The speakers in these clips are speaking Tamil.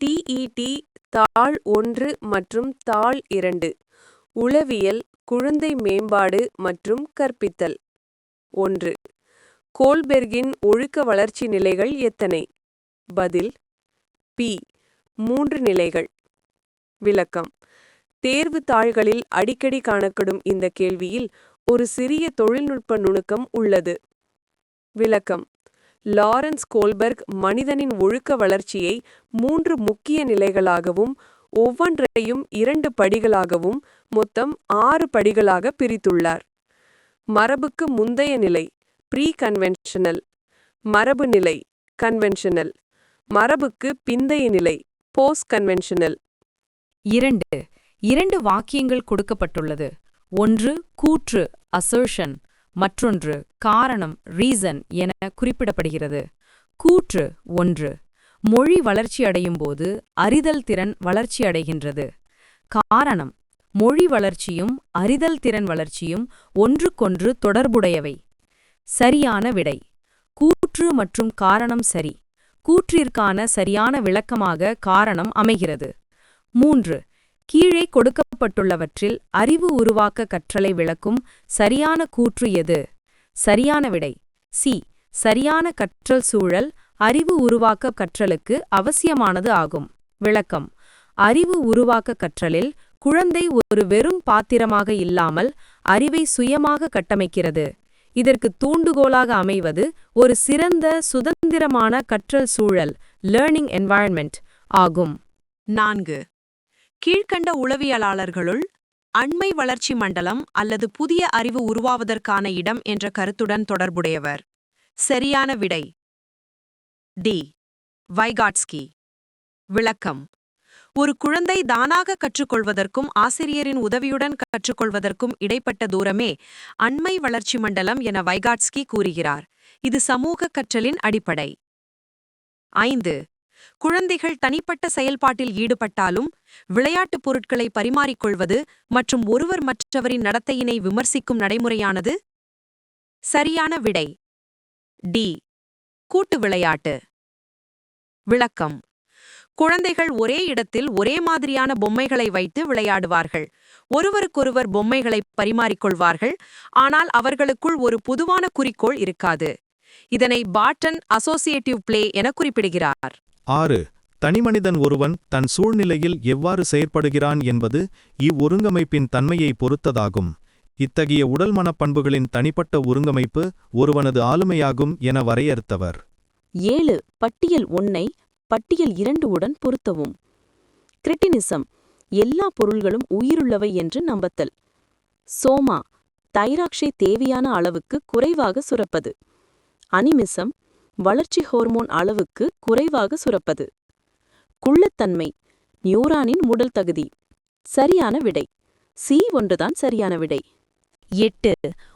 டிஇடி தாள் ஒன்று மற்றும் தாள் இரண்டு. உளவியல் குழந்தை மேம்பாடு மற்றும் கற்பித்தல். ஒன்று. கோல்பெர்கின் ஒழுக்க வளர்ச்சி நிலைகள் எத்தனை? பதில். பி. மூன்று நிலைகள். விளக்கம். தேர்வு தாள்களில் அடிக்கடி காணப்படும் இந்த கேள்வியில் ஒரு சிறிய தொழில்நுட்ப நுணுக்கம் உள்ளது. விளக்கம். லாரன்ஸ் கோல்பர்க் மனிதனின் ஒழுக்க வளர்ச்சியை மூன்று முக்கிய நிலைகளாகவும் ஒவ்வொன்றையும் இரண்டு படிகளாகவும் மொத்தம் ஆறு படிகளாக பிரித்துள்ளார். மரபுக்கு முந்தைய நிலை ப்ரீ கன்வென்ஷனல் மரபு நிலை கன்வென்ஷனல் மரபுக்கு பிந்தைய நிலை போஸ்ட் கன்வென்ஷனல் இரண்டு இரண்டு வாக்கியங்கள் கொடுக்கப்பட்டுள்ளது. ஒன்று கூற்று அசர்ஷன் மற்றொன்று காரணம் ரீசன் என குறிப்பிடப்படுகிறது. கூற்று ஒன்று. மொழி வளர்ச்சியடையும் போது அறிதல் திறன் வளர்ச்சியடைகின்றது காரணம். மொழி வளர்ச்சியும் அறிதல் திறன் வளர்ச்சியும் ஒன்றுக்கொன்று தொடர்புடையவை. சரியான விடை. கூற்று மற்றும் காரணம் சரி. கூற்றிற்கான சரியான விளக்கமாக காரணம் அமைகிறது. மூன்று. கீழே கொடுக்கப்பட்டுள்ளவற்றில் அறிவு உருவாக்க கற்றலை விளக்கும் சரியான கூற்று எது? சரியான விடை. சி. சரியான கற்றல் சூழல் அறிவு உருவாக்க கற்றலுக்கு அவசியமானது ஆகும். விளக்கம். அறிவு உருவாக்க கற்றலில் குழந்தை ஒரு வெறும் பாத்திரமாக இல்லாமல் அறிவை சுயமாக கட்டமைக்கிறது. இதற்கு தூண்டுகோலாக அமைவது ஒரு சிறந்த சுதந்திரமான கற்றல் சூழல் லேர்னிங் என்வாயன்மெண்ட் ஆகும். நான்கு. கீழ்க்கண்ட உளவியலாளர்களுள் அண்மை வளர்ச்சி மண்டலம் அல்லது புதிய அறிவு உருவாவதற்கான இடம் என்ற கருத்துடன் தொடர்புடையவர். சரியான விடை. டி. வைகாட்ஸ்கி. விளக்கம். ஒரு குழந்தை தானாக கற்றுக்கொள்வதற்கும் ஆசிரியரின் உதவியுடன் கற்றுக்கொள்வதற்கும் இடைப்பட்ட தூரமே அண்மை வளர்ச்சி மண்டலம் என வைகாட்ஸ்கி கூறுகிறார். இது சமூக கற்றலின் அடிப்படை. ஐந்து. குழந்தைகள் தனிப்பட்ட செயல்பாட்டில் ஈடுபட்டாலும் விளையாட்டுப் பொருட்களை பரிமாறிக்கொள்வது மற்றும் ஒருவர் மற்றவரின் நடத்தையினை விமர்சிக்கும் நடைமுறையானது சரியான விடை. டி. கூட்டு விளையாட்டு. விளக்கம். குழந்தைகள் ஒரே இடத்தில் ஒரே மாதிரியான பொம்மைகளை வைத்து விளையாடுவார்கள். ஒருவருக்கொருவர் பொம்மைகளை பரிமாறிக்கொள்வார்கள். ஆனால் அவர்களுக்குள் ஒரு பொதுவான குறிக்கோள் இருக்காது. இதனை பாட்டன் அசோசியேட்டிவ் பிளே என குறிப்பிடுகிறார். ஆறு தனிமனிதன் ஒருவன் தன் சூழ்நிலையில் எவ்வாறு செயற்படுகிறான் என்பது இவ்வொருங்கமைப்பின் தன்மையை பொறுத்ததாகும். இத்தகைய உடல் மனப்பண்புகளின் தனிப்பட்ட ஒருங்கமைப்பு ஒருவனது ஆளுமையாகும் என வரையறுத்தவர். ஏழு பட்டியல் ஒன்னை பட்டியல் இரண்டு உடன் பொருத்தவும். கிரிட்டினிசம் எல்லா பொருள்களும் உயிருள்ளவை என்று நம்பத்தல். சோமா தைராக்ஷை தேவையான அளவுக்கு குறைவாக சுரப்பது. அனிமிசம் வளர்ச்சி ஹோர்மோன் அளவுக்கு குறைவாக சுரப்பது. குள்ளத்தன்மை நியூரானின் உடல் தகுதி சரியான விடை. சி ஒன்றுதான் சரியான விடை. எட்டு.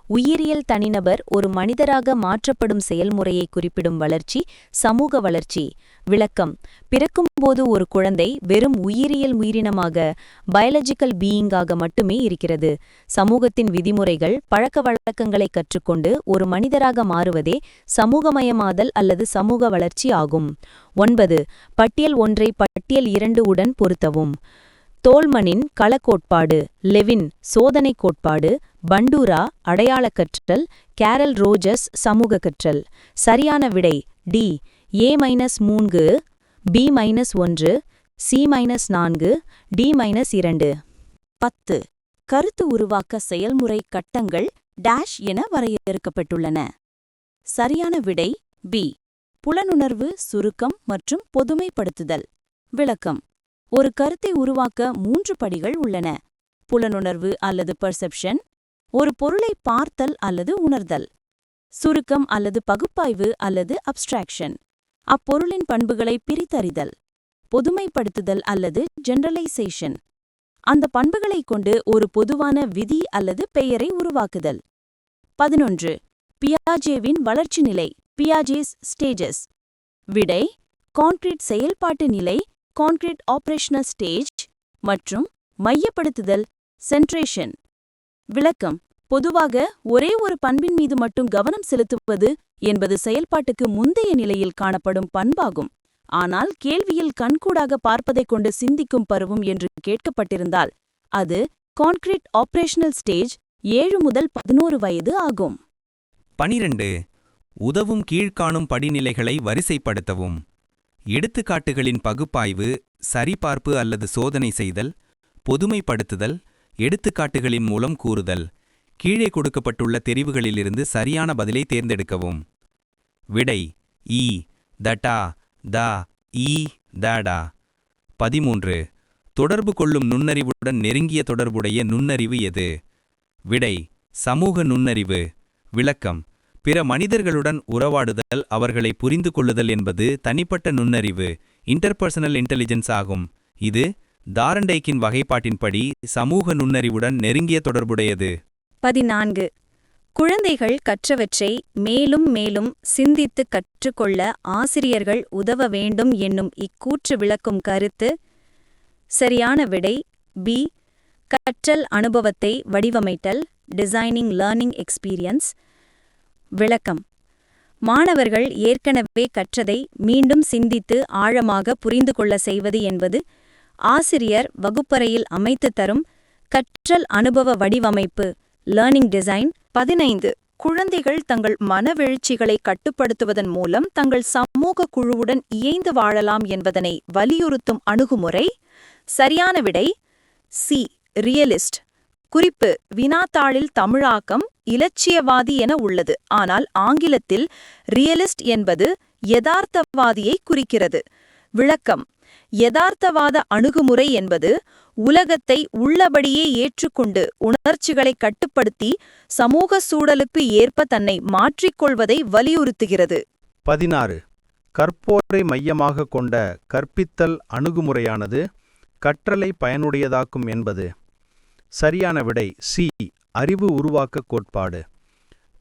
உயிரியல் தனிநபர் ஒரு மனிதராக மாற்றப்படும் செயல்முறையை குறிப்பிடும் வளர்ச்சி சமூக வளர்ச்சி. விளக்கம். பிறக்கும்போது ஒரு குழந்தை வெறும் உயிரியல் உயிரினமாக பயாலஜிக்கல் பீயிங்காக மட்டுமே இருக்கிறது. சமூகத்தின் விதிமுறைகள் பழக்க வழக்கங்களை கற்றுக்கொண்டு ஒரு மனிதராக மாறுவதே சமூகமயமாதல் அல்லது சமூக வளர்ச்சி ஆகும். ஒன்பது. பட்டியல் ஒன்றை பட்டியல் இரண்டு உடன் பொருத்தவும். தோல்மனின் களக்கோட்பாடு லெவின் சோதனை கோட்பாடு பண்டூரா அடையாளக் கற்றல் கேரல் ரோஜஸ் சமூக கற்றல் சரியான விடை டி ஏ மைனஸ் மூன்று பி மைனஸ் ஒன்று சி மைனஸ் நான்கு டி மைனஸ் இரண்டு. பத்து. கருத்து உருவாக்க செயல்முறை கட்டங்கள் டேஷ் என வரையறுக்கப்பட்டுள்ளன. சரியான விடை பி. புலனுணர்வு சுருக்கம் மற்றும் பொதுமைப்படுத்துதல். விளக்கம். ஒரு கருத்தை உருவாக்க மூன்று படிகள் உள்ளன. புலனுணர்வு அல்லது பெர்செப்ஷன் ஒரு பொருளை பார்த்தல் அல்லது உணர்தல் சுருக்கம் அல்லது பகுப்பாய்வு அல்லது அப்ஸ்ட்ராக்ஷன் அப்பொருளின் பண்புகளை பிரித்தறிதல் பொதுமைப்படுத்துதல் அல்லது ஜெனரலைசேஷன் அந்த பண்புகளைக் கொண்டு ஒரு பொதுவான விதி அல்லது பெயரை உருவாக்குதல். பதினொன்று பியாஜேவின் வளர்ச்சி நிலை பியாஜேஸ் ஸ்டேஜஸ் விடை கான்கிரீட் செயல்பாட்டு நிலை கான்கிரீட் ஆபரேஷனல் ஸ்டேஜ் மற்றும் மையப்படுத்துதல் சென்ட்ரேஷன் விளக்கம். பொதுவாக ஒரே ஒரு பண்பின் மீது மட்டும் கவனம் செலுத்துவது என்பது செயல்பாட்டுக்கு முந்தைய நிலையில் காணப்படும் பண்பாகும். ஆனால் கேள்வியில் கண்கூடாக பார்ப்பதைக் கொண்டு சிந்திக்கும் பருவம் என்று கேட்கப்பட்டிருந்தால் அது கான்கிரீட் ஆபரேஷனல் ஸ்டேஜ் ஏழு முதல் பதினோரு வயது ஆகும். பனிரெண்டு. உதவும் கீழ்க்காணும் படிநிலைகளை வரிசைப்படுத்தவும். எடுத்துக்காட்டுகளின் பகுப்பாய்வு சரிபார்ப்பு அல்லது சோதனை செய்தல் பொதுமைப்படுத்துதல் எடுத்துக்காட்டுகளின் மூலம் கூறுதல். கீழே கொடுக்கப்பட்டுள்ள தெரிவுகளிலிருந்து சரியான பதிலை தேர்ந்தெடுக்கவும். விடை ஈ தட்டா த ஈ தடா. பதிமூன்று. தொடர்பு கொள்ளும் நுண்ணறிவுடன் நெருங்கிய தொடர்புடைய நுண்ணறிவு எது? விடை சமூக நுண்ணறிவு. விளக்கம் பிற மனிதர்களுடன் உறவாடுதல் அவர்களை புரிந்து கொள்ளுதல் என்பது தனிப்பட்ட நுண்ணறிவு இன்டர்பர்சனல் இன்டெலிஜென்ஸ் ஆகும். இது தாரண்டைக்கின் வகைப்பாட்டின்படி சமூக நுண்ணறிவுடன் நெருங்கிய தொடர்புடையது. பதினான்கு. குழந்தைகள் கற்றவற்றை மேலும் மேலும் சிந்தித்து கற்றுக்கொள்ள ஆசிரியர்கள் உதவ வேண்டும் என்னும் இக்கூற்று விளக்கும் கருத்து. சரியான விடை பி. கற்றல் அனுபவத்தை வடிவமைத்தல் டிசைனிங் லேர்னிங் எக்ஸ்பீரியன்ஸ் விளக்கம். மாணவர்கள் ஏற்கனவே கற்றதை மீண்டும் சிந்தித்து ஆழமாக புரிந்து கொள்ள செய்வது என்பது ஆசிரியர் வகுப்பறையில் அமைத்து தரும் கற்றல் அனுபவ வடிவமைப்பு லேர்னிங் டிசைன் பதினைந்து. குழந்தைகள் தங்கள் மனவெழுச்சிகளை கட்டுப்படுத்துவதன் மூலம் தங்கள் சமூக குழுவுடன் இயைந்து வாழலாம் என்பதனை வலியுறுத்தும் அணுகுமுறை சரியான விடை சி ரியலிஸ்ட் குறிப்பு வினாத்தாளில் தமிழாக்கம் இலட்சியவாதி என உள்ளது. ஆனால் ஆங்கிலத்தில் ரியலிஸ்ட் என்பது யதார்த்தவாதியை குறிக்கிறது. விளக்கம். யதார்த்தவாத அணுகுமுறை என்பது உலகத்தை உள்ளபடியே ஏற்றுக்கொண்டு உணர்ச்சிகளை கட்டுப்படுத்தி சமூக சூழலுக்கு ஏற்ப தன்னை மாற்றிக்கொள்வதை வலியுறுத்துகிறது. பதினாறு. கற்போரை மையமாக கொண்ட கற்பித்தல் அணுகுமுறையானது கற்றலை பயனுடையதாக்கும் என்பது. சரியான விடை. சி. அறிவு உருவாக்க கோட்பாடு.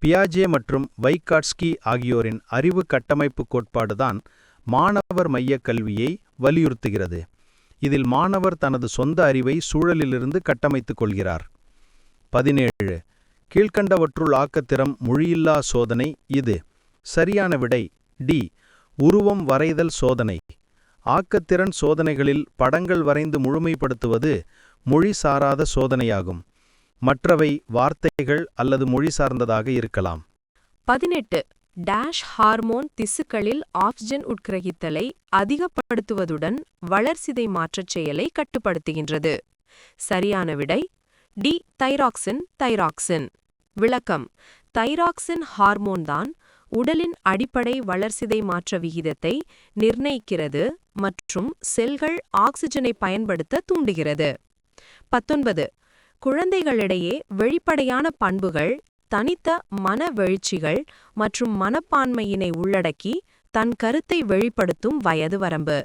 பியாஜே மற்றும் வைகாட்ஸ்கி ஆகியோரின் அறிவு கட்டமைப்பு கோட்பாடுதான் மாணவர் மையக் கல்வியை வலியுறுத்துகிறது. இதில் மாணவர் தனது சொந்த அறிவை சூழலிலிருந்து கட்டமைத்துக் கொள்கிறார். பதினேழு. கீழ்க்கண்டவற்றுள் ஆக்கத்திறம் மொழியில்லா சோதனை இது. சரியான விடை டி. உருவம் வரைதல் சோதனை. ஆக்கத்திறன் சோதனைகளில் படங்கள் வரைந்து முழுமைப்படுத்துவது மொழி சாராத சோதனையாகும். மற்றவை வார்த்தைகள் அல்லது மொழி சார்ந்ததாக இருக்கலாம். பதினெட்டு. டேஷ் ஹார்மோன் திசுக்களில் ஆக்சிஜன் உட்கிரகித்தலை அதிகப்படுத்துவதுடன் வளர்சிதை மாற்றச் செயலை கட்டுப்படுத்துகின்றது. சரியான விடை டி தைராக்சின் தைராக்சின். விளக்கம் தைராக்சின் ஹார்மோன்தான் உடலின் அடிப்படை வளர்சிதை மாற்ற விகிதத்தை நிர்ணயிக்கிறது மற்றும் செல்கள் ஆக்சிஜனை பயன்படுத்த தூண்டுகிறது. பத்தொன்பது. குழந்தைகளிடையே வெளிப்படையான பண்புகள் தனித்த மனவெழுச்சிகள் மற்றும் மனப்பான்மையினை உள்ளடக்கி தன் கருத்தை வெளிப்படுத்தும் வயது வரம்பு.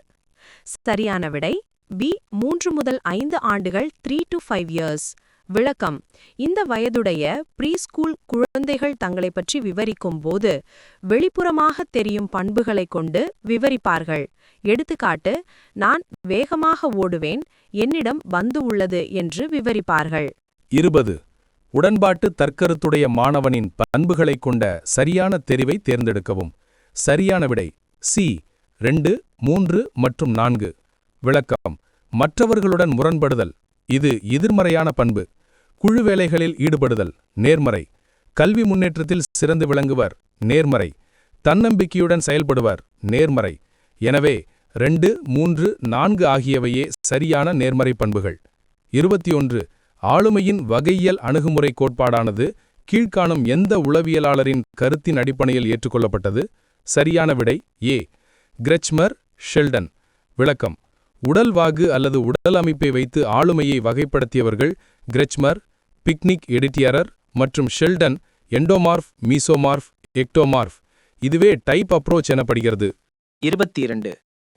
சரியான விடை பி மூன்று முதல் ஐந்து ஆண்டுகள் த்ரீ டு ஃபைவ் இயர்ஸ் விளக்கம் இந்த வயதுடைய ப்ரீ ஸ்கூல் குழந்தைகள் தங்களை பற்றி விவரிக்கும் போது வெளிப்புறமாக தெரியும் பண்புகளைக் கொண்டு விவரிப்பார்கள். எடுத்துக்காட்டு நான் வேகமாக ஓடுவேன் என்னிடம் வந்து உள்ளது என்று விவரிப்பார்கள். இருபது. உடன்பாட்டு தற்கருத்துடைய மாணவனின் பண்புகளைக் கொண்ட சரியான தெரிவை தேர்ந்தெடுக்கவும். சரியான விடை சி. ரெண்டு மூன்று மற்றும் நான்கு. விளக்கம் மற்றவர்களுடன் முரண்படுதல் இது எதிர்மறையான பண்பு. குழு வேலைகளில் ஈடுபடுதல் நேர்மறை. கல்வி முன்னேற்றத்தில் சிறந்து விளங்குவர் நேர்மறை. தன்னம்பிக்கையுடன் செயல்படுவர் நேர்மறை. எனவே ரெண்டு மூன்று நான்கு ஆகியவையே சரியான நேர்மறை பண்புகள். இருபத்தி ஒன்று ஆளுமையின் வகையியல் அணுகுமுறை கோட்பாடானது கீழ்காணும் எந்த உளவியலாளரின் கருத்தின் அடிப்படையில் ஏற்றுக்கொள்ளப்பட்டது? சரியான விடை ஏ. கிரெச்மர் ஷெல்டன். விளக்கம். உடல்வாகு அல்லது உடல் அமைப்பை வைத்து ஆளுமையை வகைப்படுத்தியவர்கள் கிரெச்மர் பிக்னிக் எடிட்டியரர் மற்றும் ஷெல்டன் எண்டோமார்ஃப் மீசோமார்ஃப் எக்டோமார்ஃப். இதுவே டைப் அப்ரோச் எனப்படுகிறது. இருபத்தி இரண்டு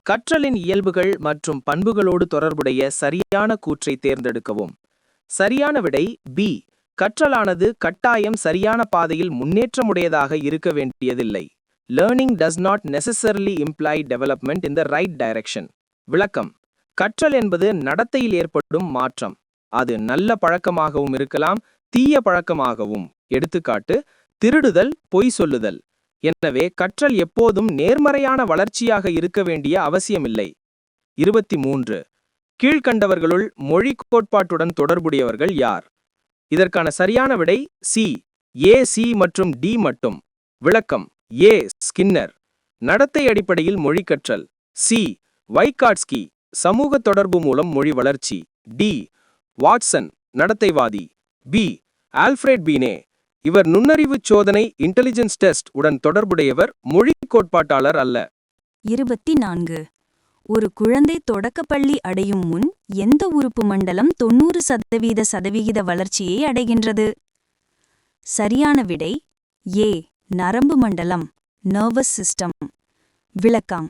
கற்றலின் இயல்புகள் மற்றும் பண்புகளோடு தொடர்புடைய சரியான கூற்றை தேர்ந்தெடுக்கவும். சரியான விடை பி கற்றலானது கட்டாயம் சரியான பாதையில் முன்னேற்றமுடையதாக இருக்க வேண்டியதில்லை. Learning does not necessarily imply development in the right direction விளக்கம். கற்றல் என்பது நடத்தையில் ஏற்படும் மாற்றம். அது நல்ல பழக்கமாகவும் இருக்கலாம் தீய பழக்கமாகவும். எடுத்துக்காட்டு திருடுதல் பொய் சொல்லுதல். எனவே கற்றல் எப்போதும் நேர்மறையான வளர்ச்சியாக இருக்க வேண்டிய அவசியமில்லை. இருபத்தி மூன்று கீழ்க்கண்டவர்களுள் மொழி கோட்பாட்டுடன் தொடர்புடையவர்கள் யார்? இதற்கான சரியான விடை சி. ஏ சி மற்றும் டி மட்டும். விளக்கம். A Skinner. நடத்தை அடிப்படையில் மொழி கற்றல். C Vygotsky. சமூக தொடர்பு மூலம் மொழி வளர்ச்சி. D Watson நடத்தைவாதி. B Alfred Binet. இவர் நுண்ணறிவுச் சோதனை இன்டெலிஜென்ஸ் டெஸ்ட் உடன் தொடர்புடையவர் மொழி கோட்பாட்டாளர் அல்ல. இருபத்தி நான்கு ஒரு குழந்தை தொடக்கப்பள்ளி அடையும் முன் எந்த உறுப்பு மண்டலம் தொண்ணூறு சதவீத சதவிகித வளர்ச்சியை அடைகின்றது? சரியான விடை ஏ நரம்பு மண்டலம் நர்வஸ் சிஸ்டம் விளக்கம்.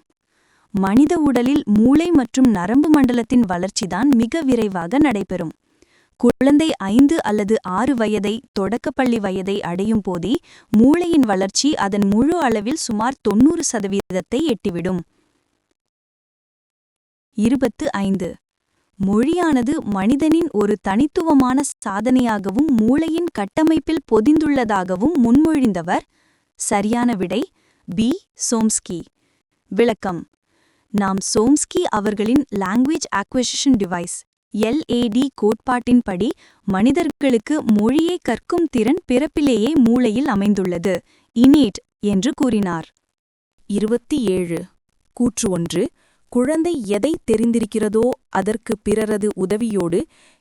மனித உடலில் மூளை மற்றும் நரம்பு மண்டலத்தின் வளர்ச்சிதான் மிக விரைவாக நடைபெறும். குழந்தை ஐந்து அல்லது ஆறு வயதை தொடக்கப்பள்ளி வயதை அடையும் போதே மூளையின் வளர்ச்சி அதன் முழு அளவில் சுமார் தொண்ணூறு சதவீதத்தை எட்டிவிடும். இருபத்து ஐந்து. மொழியானது மனிதனின் ஒரு தனித்துவமான சாதனையாகவும் மூளையின் கட்டமைப்பில் பொதிந்துள்ளதாகவும் முன்மொழிந்தவர் சரியான விடை பி. சோம்ஸ்கி. விளக்கம். நாம் சோம்ஸ்கி அவர்களின் லாங்குவேஜ் ஆக்விசிஷன் டிவைஸ் எல்ஏடி கோட்பாட்டின்படி மனிதர்களுக்கு மொழியை கற்கும் திறன் பிறப்பிலேயே மூளையில் அமைந்துள்ளது. இனேட் என்று கூறினார். இருபத்தி ஏழு. கூற்று ஒன்று. குழந்தை எதை தெரிந்திருக்கிறதோ அதற்கு பிறரது உதவியோடு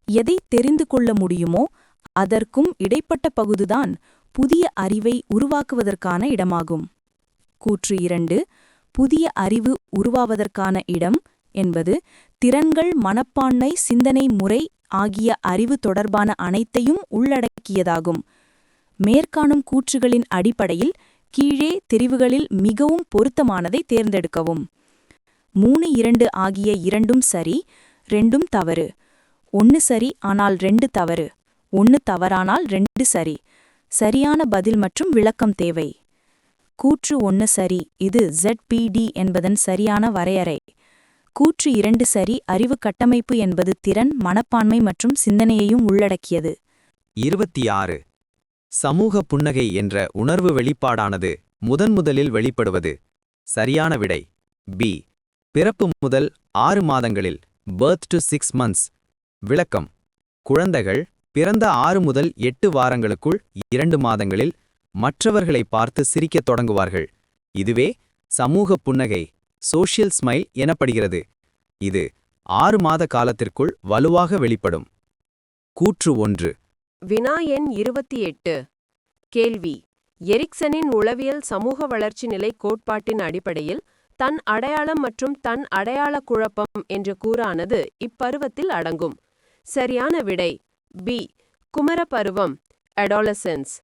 எதை தெரிந்து கொள்ள முடியுமோ அதற்கும் இடைப்பட்ட பகுதிதான் புதிய அறிவை உருவாக்குவதற்கான இடமாகும். கூற்று இரண்டு. புதிய அறிவு உருவாவதற்கான இடம் என்பது திறன்கள் மனப்பான்மை சிந்தனை முறை ஆகிய அறிவு தொடர்பான அனைத்தையும் உள்ளடக்கியதாகும். மேற்காணும் கூற்றுகளின் அடிப்படையில் கீழே தெரிவுகளில் மிகவும் பொருத்தமானதை தேர்ந்தெடுக்கவும். மூணு இரண்டு ஆகிய இரண்டும் சரி ரெண்டும் தவறு. ஒன்னு சரி ஆனால் ரெண்டு தவறு. ஒன்னு தவறானால் ரெண்டு சரி. சரியான பதில் மற்றும் விளக்கம் தேவை. கூற்று ஒன்னு சரி இது ZPD என்பதன் சரியான வரையறை. கூற்று இரண்டு சரி அறிவு கட்டமைப்பு என்பது திறன் மனப்பான்மை மற்றும் சிந்தனையையும் உள்ளடக்கியது. இருபத்தி ஆறு சமூக புன்னகை என்ற உணர்வு வெளிப்பாடானது முதன்முதலில் வெளிப்படுவது. சரியான விடை. பி. பிறப்பு முதல் ஆறு மாதங்களில் பர்த் டு சிக்ஸ் மந்த்ஸ் விளக்கம். குழந்தைகள் பிறந்த ஆறு முதல் எட்டு வாரங்களுக்குள் இரண்டு மாதங்களில் மற்றவர்களை பார்த்து சிரிக்கத் தொடங்குவார்கள். இதுவே சமூக புன்னகை. சோஷியல் ஸ்மைல் எனப்படுகிறது. இது ஆறு மாத காலத்திற்குள் வலுவாக வெளிப்படும். கூற்று ஒன்று. வினா எண் இருபத்தி எட்டு. கேள்வி. எரிக்சனின் உளவியல் சமூக வளர்ச்சி நிலை கோட்பாட்டின் அடிப்படையில் தன் அடையாளம் மற்றும் தன் அடையாள குழப்பம் என்ற கூறானது இப்பருவத்தில் அடங்கும். சரியான விடை. பி. குமரப்பருவம். அடாலசன்ஸ்.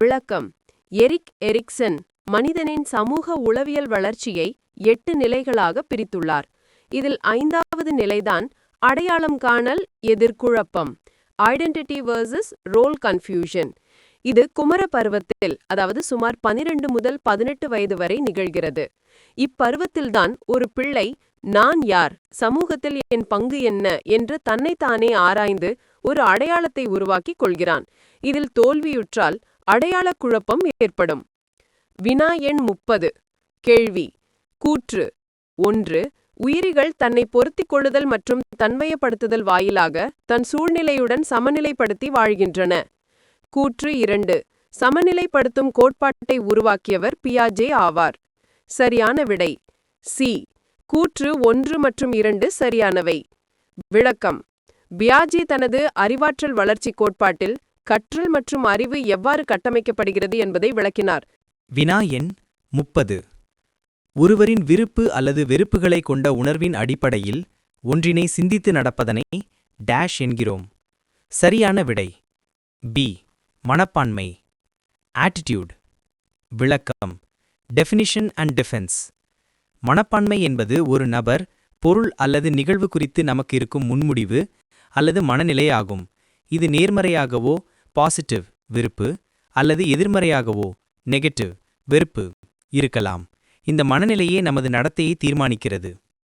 விளக்கம். Erik Erikson. மனிதனின் சமூக உளவியல் வளர்ச்சியை எட்டு நிலைகளாக பிரித்துள்ளார். இதில் ஐந்தாவது நிலைதான் அடையாளம் காணல் எதிர்குழப்பம் ஐடென்டிட்டி வர்சஸ் ரோல் கன்ஃபியூஷன் இது குமர பருவத்தில் அதாவது சுமார் பனிரெண்டு முதல் பதினெட்டு வயது வரை நிகழ்கிறது. இப்பருவத்தில்தான் ஒரு பிள்ளை நான் யார்? சமூகத்தில் என் பங்கு என்ன? என்று தன்னைத்தானே ஆராய்ந்து ஒரு அடையாளத்தை உருவாக்கிக் கொள்கிறான். இதில் தோல்வியுற்றால் அடையாள குழப்பம் ஏற்படும். வினா எண் முப்பது. கேள்வி. கூற்று. ஒன்று. உயிரிகள் தன்னை பொருத்திக் கொள்ளுதல் மற்றும் தன்மயப்படுத்துதல் வாயிலாக தன் சூழ்நிலையுடன் சமநிலைப்படுத்தி வாழ்கின்றன. கூற்று இரண்டு. சமநிலைப்படுத்தும் கோட்பாட்டை உருவாக்கியவர் பியாஜே ஆவார். சரியான விடை. சி. கூற்று ஒன்று மற்றும் இரண்டு சரியானவை. விளக்கம். பியாஜி தனது அறிவாற்றல் வளர்ச்சி கோட்பாட்டில் கற்றல் மற்றும் அறிவு எவ்வாறு கட்டமைக்கப்படுகிறது என்பதை விளக்கினார். வினா எண் முப்பது. ஒருவரின் விருப்பு அல்லது வெறுப்புகளை கொண்ட உணர்வின் அடிப்படையில் ஒன்றினை சிந்தித்து நடப்பதனை டேஷ் என்கிறோம். சரியான விடை. பி. மனப்பான்மை. ஆட்டிடியூட். விளக்கம். Definition and defence. மனப்பான்மை என்பது ஒரு நபர் பொருள் அல்லது நிகழ்வு குறித்து நமக்கு இருக்கும் முன்முடிவு அல்லது மனநிலை ஆகும். இது நேர்மறையாகவோ பாசிட்டிவ் விருப்பு அல்லது எதிர்மறையாகவோ நெகட்டிவ். வெறுப்பு இருக்கலாம். இந்த மனநிலையே நமது நடத்தையை தீர்மானிக்கிறது.